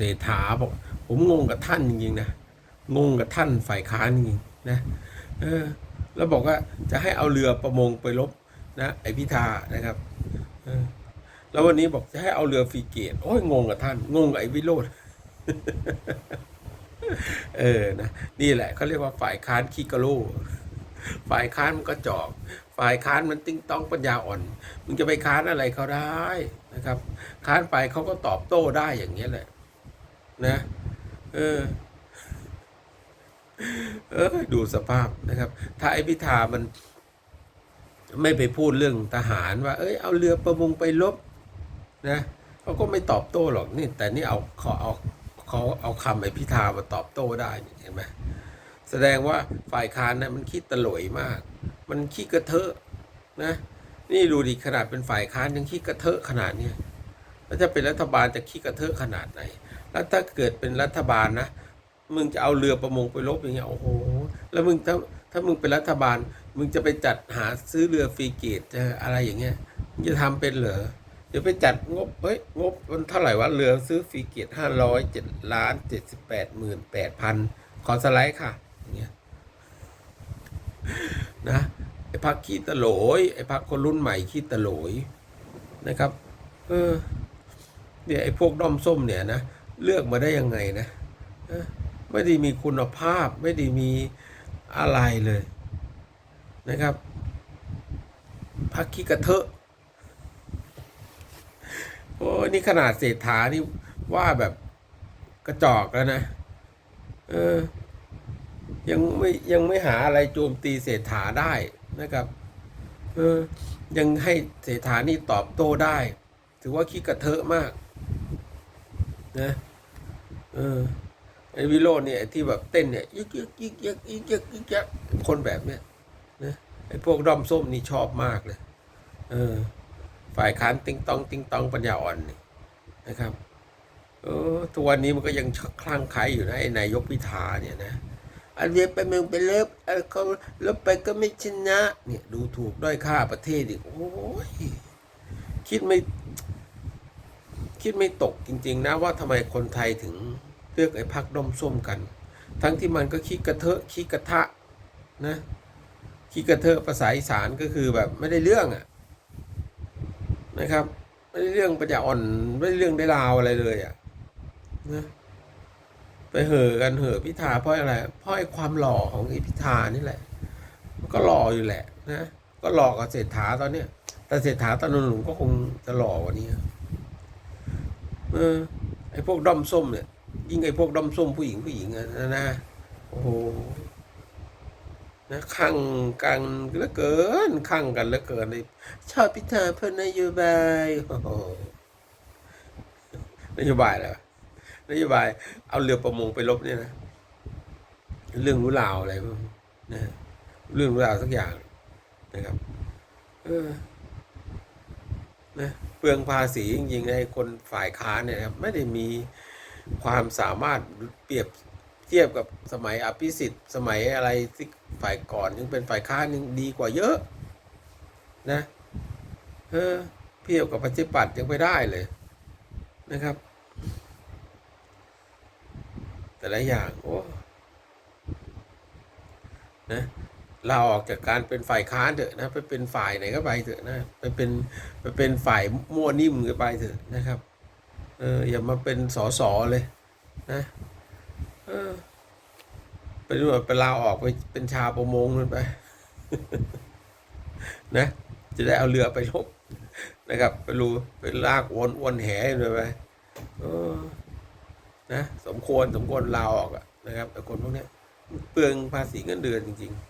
เศรษฐาบอกผมงงกับท่านจริงๆนะงงกับท่านฝ่ายค้านจริงๆนะเออแล้วบอกว่าจะให้เอาเรือประมงไปลบนะไอพิธานะครับแล้ววันนี้บอกจะให้เอาเรือฟรีเกตโอ้ยงงกับท่าน งงกับไอวิโรธเออนะนี่แหละเขาเรียกว่าฝ่ายค้านขี้กะโลฝ่ายค้านมันก็จอก ฝ่ายค้านมันติ้งต้องปัญญาอ่อน มึงจะไปค้านอะไรเขาได้นะครับ ค้านไปเขาก็ตอบโต้ได้อย่างเงี้แหละ นะเออเออดูสภาพนะครับ ถ้าไอพิธามัน ไม่ไปพูดเรื่องทหารว่า เอ้ยเอาเรือประมงไปลบนะเขาก็ไม่ตอบโต้หรอกนี่ แต่นี่เอาเขาเอาเขาเอาคำไอ้พิธามาตอบโต้ได้เห็นไหมแสดงว่าฝ่ายค้านนะมันคิดตะหลยมาก มันขี้กระเทอะนะ นี่ดูดิขนาดเป็นฝ่ายค้านยังขี้กระเทอะขนาดเนี้ย แล้วจะเป็นรัฐบาลจะขี้กระเทอะขนาดไหน แล้วถ้าเกิดเป็นรัฐบาลนะ มึงจะเอาเรือประมงไปลบอย่างเงี้ยโอ้โห แล้วมึงถ้าถ้ามึงเป็นรัฐบาล มึงจะไปจัดหาซื้อเรือฟรีเกตจะอะไรอย่างเงี้ยมึงจะทำเป็นเหรอเดี๋ยวไปจัดงบ เฮ้ย งบมันเท่าไหร่วะ เรือซื้อฟรีเกตห้าร้อยเจ็ดล้านเจ็ดสิบแปดหมื่นแปดพันขอสไลด์ค่ะอย่างเงี้ยนะ ไอ้พักขี้ตะโหลยไอ้พักคนรุ่นใหม่ขี้ตะโหลยนะครับ เออ เนี่ยไอ้พวกด้อมส้มเนี่ยนะเลือกมาได้ยังไงนะไม่ได้มีคุณภาพไม่ได้มีอะไรเลยนะครับพักขี้กระเทอะโอ้นี่ขนาดเศรษฐานี่ว่าแบบกระจอกแล้วนะ เออ ยังไม่ยังไม่หาอะไรโจมตีเศรษฐาได้นะครับ เออ ยังให้เศรษฐานี่ตอบโต้ได้ ถือว่าขี้กระเทอะมาก นะเออไอ้วิโรจน์เนี่ยที่แบบเต้นเนี่ยยึกยึกยึกยึกยึกยึกยึกยึกคนแบบเนี้ยนะไอ้พวกด้อมส้มนี่ชอบมากเลยเออ ฝ่ายค้านติงตอง ติงตองปัญญาอ่อนนี่นะครับเออทุกวันนี้มันก็ยังคลั่งไคล้อยู่นะไอ้นายกพิธาเนี่ยนะอันเดียไปเมืองไปเลิฟเออเขาลบไปก็ไม่ชนะ เนี่ย ดูถูกด้อยค่าประเทศอีกโอ้ยคิดไม่ คิดไม่ตกจริง ๆ นะว่าทำไมคนไทยถึงเลือกไอ้พักด้อมส้มกัน ทั้งที่มันก็ขี้กระเทอะขี้กระทะนะขี้กระเทอะภาษาอีสานก็คือแบบไม่ได้เรื่องอะนะครับ ไม่ได้เรื่องปัญญาอ่อนไม่ได้เรื่องได้ราวอะไรเลยอะนะไปเห่อกันเห่อพิธาเพราะอะไร เพราะไอ้ความหล่อของไอ้พิธานี่แหละ มันก็หล่ออยู่แหละนะก็หล่อกว่าเศรษฐาตอนเนี้ยแต่เศรษฐาตอนหนุ่มก็คงจะหล่อกว่านี้ เออไอ้พวกด้อมส้มเนี่ยยิ่งไอ้พวกด้อมส้มผู้หญิงผู้หญิงอะนะนะโอ้โหนะข้างกันเหลือเกินข้างกันเหลือเกินเลยชอบพิธาเพื่อนโยบายโอ้โหนโยบายอะไรวนโยบาย เอาเรือประมงไปลบเนี่ยนะเรื่องรู้ราวอะไรพวกนี้นะเรื่องรู้ราวสักอย่างนะครับ เออ นะเปลืองภาษีจริงๆไอ้คนฝ่ายค้านเนี่ยครับไม่ได้มีความสามารถเปรียบเทียบกับสมัยอภิสิทธิ์สมัยอะไรที่ฝ่ายก่อนยังเป็นฝ่ายค้านยังดีกว่าเยอะนะเออเทียบกับปฏิปัติยังไปได้เลยนะครับ แต่ละอย่างโอ้นะ เราออกจากการเป็นฝ่ายค้านเถอะนะ ไปเป็นฝ่ายไหนก็ไปเถอะนะ ไปเป็นไปเป็นฝ่ายมั่วนิ่มก็ไปเถอะนะครับ เอออย่ามาเป็นสอสอเลยนะเออไปดูไปลาออกไปเป็นชาวประมงนั่นไปนะจะได้เอาเรือไปลบนะครับไปรูไปลากวนวนแหเลยไปเออนะสมควรสมควรลาออกอะนะครับแต่คนพวกนี้เปลืองภาษีเงินเดือนจริง ๆ